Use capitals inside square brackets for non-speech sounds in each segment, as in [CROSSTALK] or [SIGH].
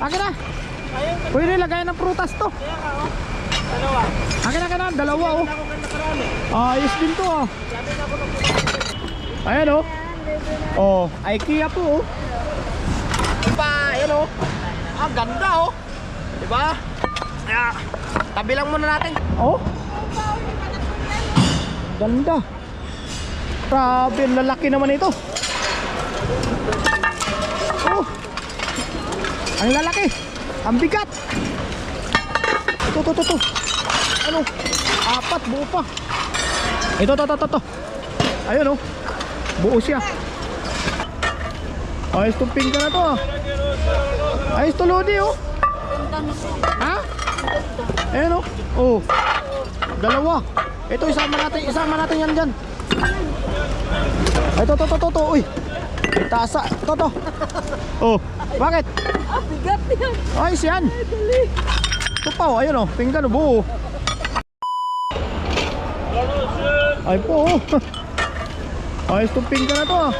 Akin na. Pwede lagay ng prutas to. Oh. Dalawa. Akin na, akin na. Dalawa oh. Ayos din to ng Ayan oh. Oh, IKEA po oh. Diba, ayan oh. Ah, ganda oh. Diba? Ah, tabi lang muna natin. Oh. Ganda. Grabe, ang lalaki naman ito. Oh. Ang lalaki. Ang bigat. Ito, ito, ito, ito. Ano? Apat, buo pa. Ito, ito, ito, ito, ito. Ayun oh. Buo siya. Ayos tong pinggan na to ah. Ayos to Lodi oh. Ha? Ayan oh. Oh. Dalawa. Ito isama natin, isama natin yan dyan. Ito, to, to, to, to. Uy. May tasa. Ito, to. Oh. Bakit? Ah, bigat yan. Ayos yan. Ito pa oh. Ayun oh. Pinggan oh. Buo. Ay po oh. [LAUGHS] Ayos tong pinggan na to ah.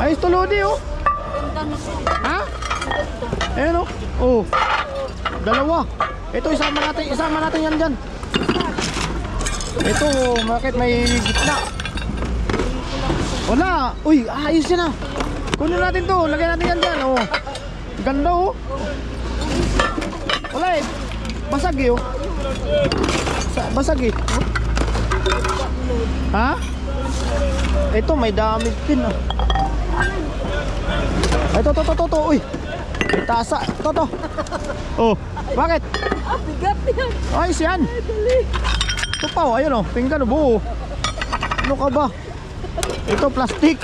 Ayos to Lodi oh. Ha? Ayan o. Oh. Dalawa. Ito isama natin, isama natin yan dyan. Ito, bakit may gitna? Wala. Uy, ayos yan ah. Kunin natin to, lagyan natin yan dyan. Oh. Ganda oh. Wala eh. Basag eh oh. Sa- Basag eh. Oh. Ha? Ito, may damage din ah. Ito, to, to, to, to. Uy. May tasa. Ito, to. Oh, bakit? Ah, bigat yan. Ayos yan. Ito pa, oh. Ayun, oh. Pinggan, oh. Buo. Ano ka ba? Ito, plastic.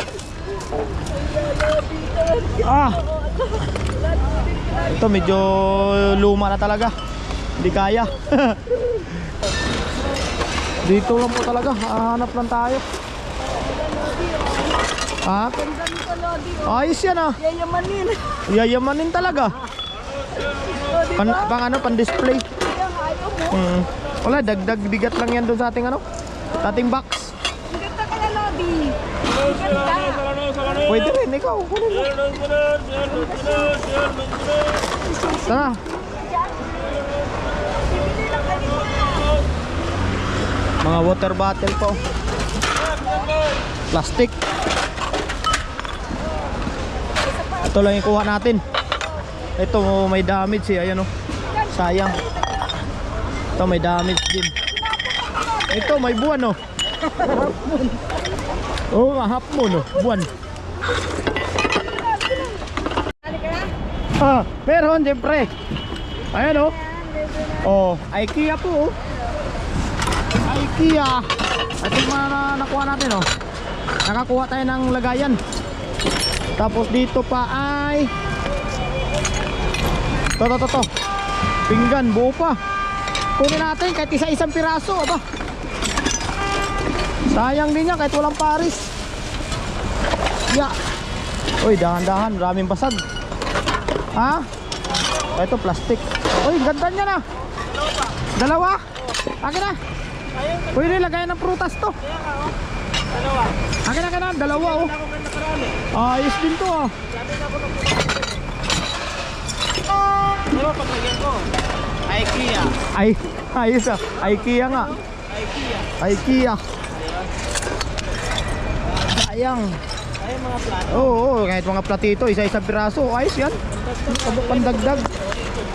Ah. Ito, medyo luma na talaga. Hindi kaya. [LAUGHS] Dito lang po talaga. Hahanap lang tayo. Ha? Ayos yan ah. Yayamanin. Yayamanin talaga. Lodi, Pan, pang ano, pan display. Hmm. Wala, dagdag bigat lang yan doon sa ating ano, sa ating box. Ang ganda ka na, Lodi. Ang ganda. Pwede rin, ikaw. Kunin mo. Tara. Mga water bottle po. Plastic. Ito lang yung kuha natin. Ito may damage eh. Ayan o. Sayang. Ito may damage din. Ito may buwan oh. Nga, half moon oh. Buwan. Ah, meron siyempre. Ayan oh. Oh, IKEA po oh. IKEA. Ito yung mga na, nakuha natin oh. Nakakuha tayo ng lagayan. Tapos dito pa ay to to to. Pinggan buo pa. Kunin natin kahit isa-isang piraso aba. Sayang din yan kahit walang paris. Ya. Uy, dahan-dahan, maraming basag. Ha? Ito plastic. Uy, ganda niya na. Dalawa? Akin na. Pwede lagay ng prutas to. Oh. Dalawa. Akin na, na. Dalawa oh. Ayos din to ng Pero paglagyan ko, IKEA. Ay, ayos ah. IKEA nga. IKEA. IKEA. Sayang. Ay, mga plato. Oo, oo, kahit mga platito, isa-isang piraso. Ayos yan. Pandagdag.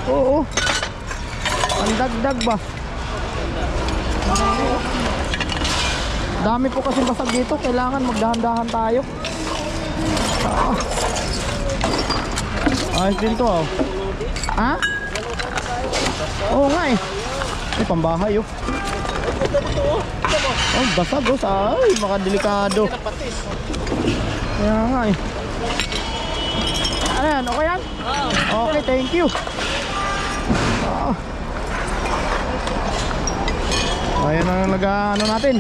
Oo. Pandagdag ba? Dami po kasi basag dito. Kailangan magdahan-dahan tayo. Ah. Ayos din to oh. Ha? Oo nga eh. Ay, pambahay oh. Oh, basag oh. Sa, ay, mga delikado. Kaya nga eh. Ano yan? Okay yan? Okay, thank you. Ah. Ayan ang nag ano natin.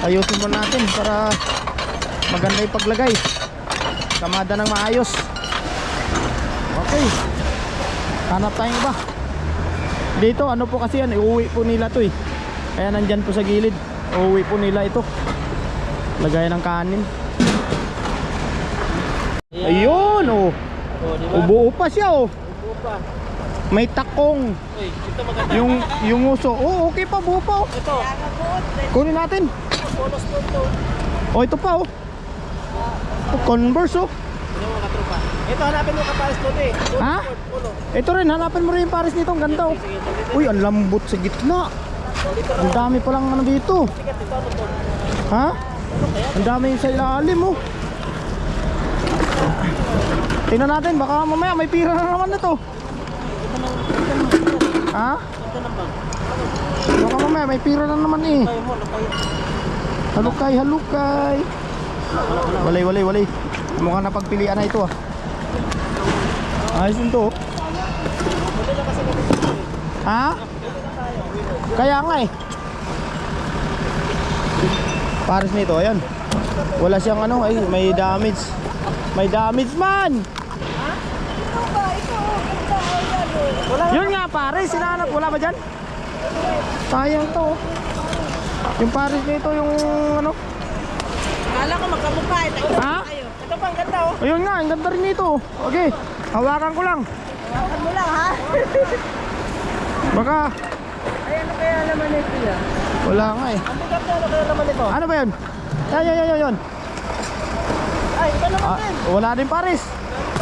Ayusin mo natin para maganda yung paglagay. Kamada ng maayos. Okay. Hanap tayong iba. Dito ano po kasi yan, iuwi po nila to eh. Kaya nandyan po sa gilid. Uuwi po nila ito. Lagayan ng kanin. Ayun oh. Ubuo pa siya oh. May takong. Yung yung uso. Oh, okay pa buo pa oh. Ito. Kunin natin. Oh, ito pa oh. Converse oh. Ito, hanapin mo kapares ko eh. Ha? Ito rin, hanapin mo rin yung pares nito. Ang ganda oh. Uy, ang lambot sa gitna. Ang dami dito. Sige, ito, ano to? Ha? Ang dami sa ilalim oh. Tingnan natin, baka mamaya may pira na naman na to. Ha? Baka mamaya may pira na naman eh. Halukay, halukay. Walay, walay, walay. Mukhang napagpilian na ito ah. Ayos yun to. oh. Ha? Kaya nga eh. Pares nito, ayan. Wala siyang ano, ay may damage. May damage man! Oh, oh. Wala. Yun nga pares, sinahanap. Wala ba dyan? Sayang to. oh. Yung pares nito, yung ano. Kala ko magkamukha. Ito, Ha? Ito pa, ang ganda oh. Ayun nga, ang ganda rin nito. Okay, hawakan ko lang. Hawakan mo lang, ha? Baka, Ay, ano kaya naman ito yan? wala nga eh. Ang bigat niya, ano kaya naman ito? Ano ba yun? Yan, yan, yan, yan, yan. Ay, ito naman Ah, din. wala din pares.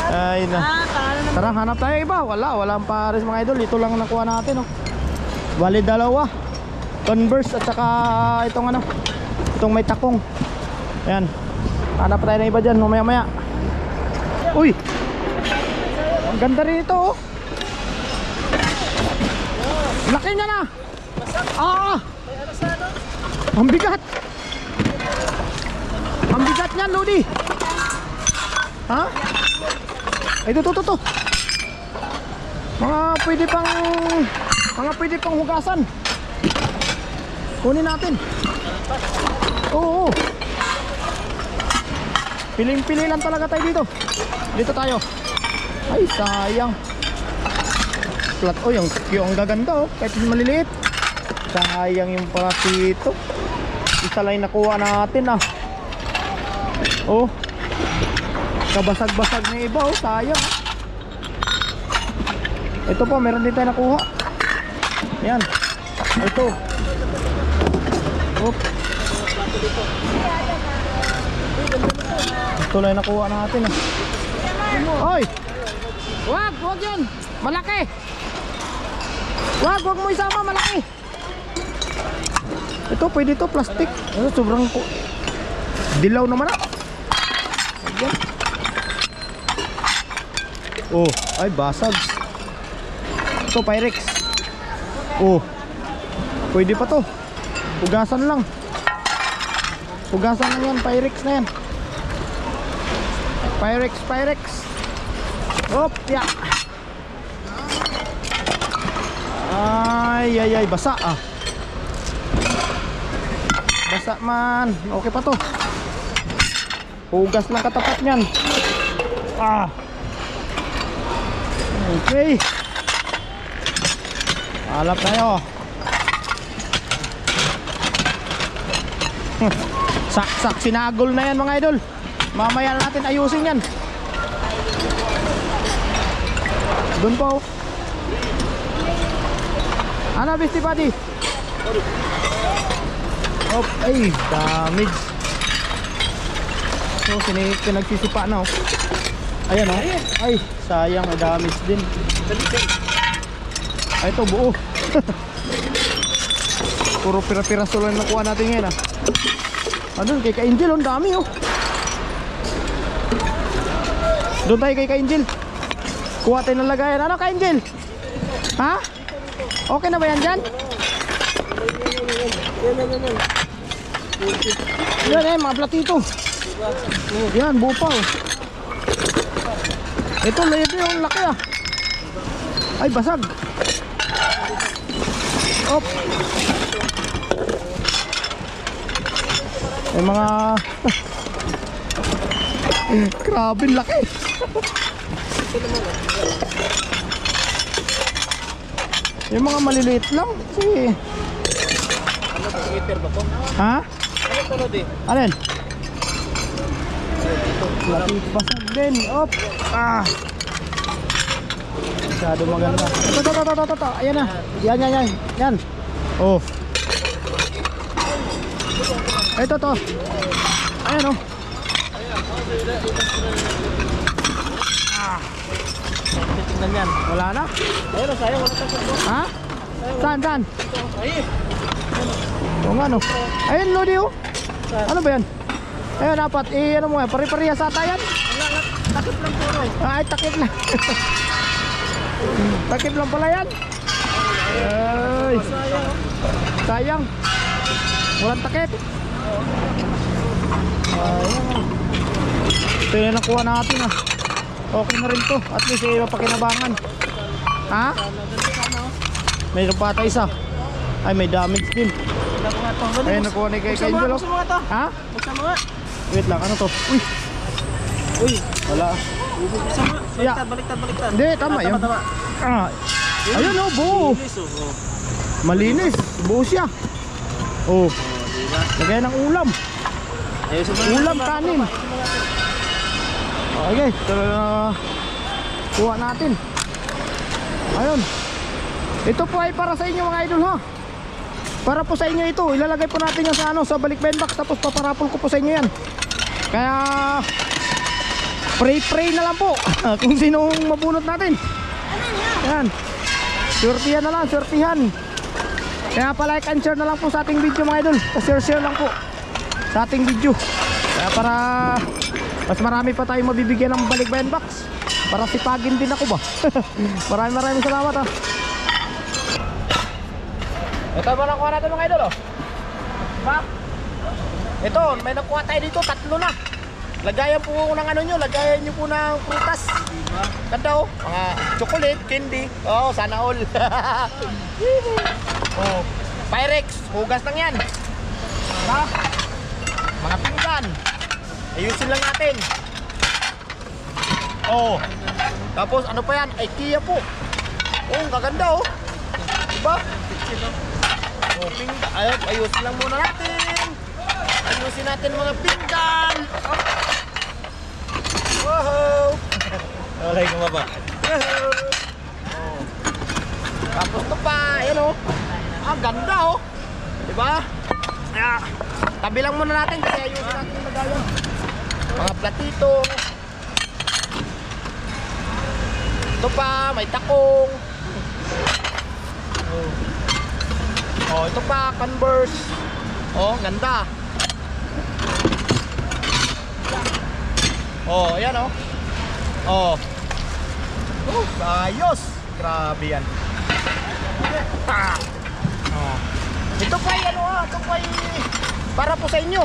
Ay na. Ah. Tara, hanap tayo iba. Wala, walang pares mga idol. Ito lang nakuha natin. Oh. Bali dalawa. Converse at saka itong ano. Itong may takong. Ayan. Hanap tayo ng iba dyan. Mamaya maya. Uy! Ang ganda rin ito oh. Laki niya na. Ah! Ang bigat. Ang bigat niyan, Lodi. Ha? Ito, ito, ito, ito. Mga pwede pang mga pwede pang hugasan. Kunin natin. Oo. oo. Piling-pili lang talaga tayo dito. Dito tayo. Ay, sayang. Plat, oh, yung, yung gaganda, oh. Kahit maliliit. Sayang yung parasito. Isa lang nakuha natin, ah. Oh. Kabasag-basag na iba, oh. Sayang. Ito po, meron din tayo nakuha. Yan. Ito. Oop. Ito lang nakuha natin. Ah. Oy! Wag, wag yun. Malaki. Wag, wag mo isama, malaki. Ito, pwede to, plastic. Ano, sobrang po. Dilaw naman ah. Ayan. Oh, ay basag. Ito, Pyrex. Oh. Pwede pa to. Hugasan lang. Hugasan lang yan, Pyrex na yan. Pyrex, Pyrex. Hop, ya. Ay, ay, ay, basa ah. Basa man. Okay pa to. Hugas lang katapat niyan. Ah. Okay. Alap tayo. [LAUGHS] Sak-sak sinagol na yan mga idol. Mamaya na natin ayusin yan. Doon po. Ano, Bestie Buddy? Oh, ay, damage. So, sinig pinagsisipa na oh. Ayan oh. Ay, sayang, may damage din. Ay, ito buo. [LAUGHS] Puro pira-piraso lang nakuha natin ngayon ah. Ano, kay Ka-Angel, oh, dami oh. Doon tayo kay Ka-Angel. Kuha tayo ng lagayan. Ano, Ka-Angel? Ha? Okay na ba yan dyan? Yan eh, mga platito. Yan, buo pa oh. Ito, lebe yung laki ah. Ay, basag. Op. May mga... [LAUGHS] Grabe, laki. yung mga maliliit lang. Kasi... Ano, ba to? Ha? Alin? Basag din. Op. Ah. Masyado maganda. Ito, ito, ito, ito, ito. Ayan na. Yan, yan, yan. Yan. Oh. Ito, to. Ayan, oh. Tingnan yan. Wala na. Oh, sayang. Wala tayong Ha? Saan, saan? Oo nga, no. Ayun, Lodi, oh. Ano ba yan? Ayun, dapat. Eh, ano mo yan? Pari-parehas ata yan. wala nga. Takip lang puro. Ay, takip lang. [LAUGHS] takip lang pala yan. Ay, Sayang. Walang takip. Ayun. Ito yung nakuha natin ah. Okay na rin to. At least eh, mapakinabangan. Ha? Oh. Mayroon pa ata isa. Ay, may damage din. Nga to. Ayun, nakuha ni kay oh. buksan mo nga to. Ha? Buksan mo nga. Wait lang, ano to? Uy! Uy! Wala. Buksan mo. Baliktad, baliktad, baliktad. Hindi, tama Ah, yun. Tama, tama. Ah, ayun oh, buo. Bilis, oh. Oh, Malinis. Buo siya. Oh, lagay ng ulam. Ulam, kanin. Okay, na kuha natin. Ayun. Ito po ay para sa inyo mga idol ha. Para po sa inyo ito. Ilalagay po natin yan sa ano sa balik box tapos paparapol ko po sa inyo yan. Kaya pray-pray na lang po [LAUGHS] kung sino ang mabunot natin. Yan. Surtihan na lang, surtihan. Kaya pa-like and share na lang po sa ating video mga idol. Pa-share-share lang po sa ating video. Kaya para mas marami pa tayong mabibigyan ng balik box. Para sipagin din ako ba? [LAUGHS] maraming maraming salamat ha. Ito ba nakuha natin mga idol oh? Ba? Ito, may nakuha tayo dito, tatlo na. Lagayan po ng ano nyo, lagayan nyo po ng prutas. Ganda oh, mga chocolate, candy. Oh, sana all. [LAUGHS] oh, Pyrex, hugas lang yan. Ha? Mga pinggan. Ayusin lang natin. Oh. Tapos ano pa yan? IKEA po. Oh, gaganda oh. Diba? Oh. Ayun, ayusin lang muna natin. Ayusin natin mga pinggan. Wow. Wala yung kumaba. Oh. Tapos ito pa, ayan oh. Ang ganda oh. Diba? Ah, tabi lang muna natin kasi ayusin natin yung lagayan. Mga platito. Ito pa, may takong. Oh. Oh, ito pa, Converse. Oh, ganda. Oh, ayan oh. Oh. Oh, ayos. Grabe yan. Ah. Oh. Ito pa ano ah, ito pa para po sa inyo.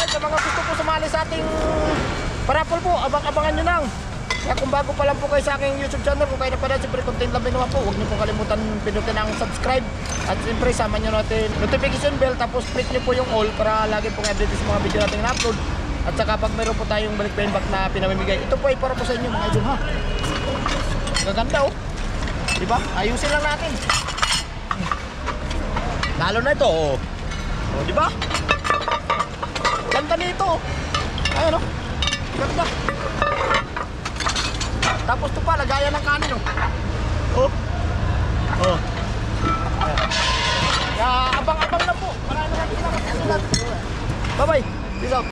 Ay, sa mga gusto po sumali sa ating parapol po, abang-abangan nyo lang. Kaya kung bago pa lang po kayo sa aking YouTube channel, kung kayo na pala, siyempre content lang naman po, huwag niyo po kalimutan pinutin ang subscribe. At siyempre, sama nyo natin notification bell, tapos click nyo po yung all para lagi pong update sa mga video natin na-upload. At saka pag mayroon po tayong balik back na pinamimigay, ito po ay para po sa inyo mga idol ha. Gaganda oh. Diba? Ayusin lang natin. Lalo na ito oh. Oh, di ba? Ganda nito. Ayun oh. Ganda. Tapos ito pa, lagayan ng kanin oh. Oh. Oh. Kaya abang-abang na po. Marami natin nakasulat. Bye-bye. Peace out.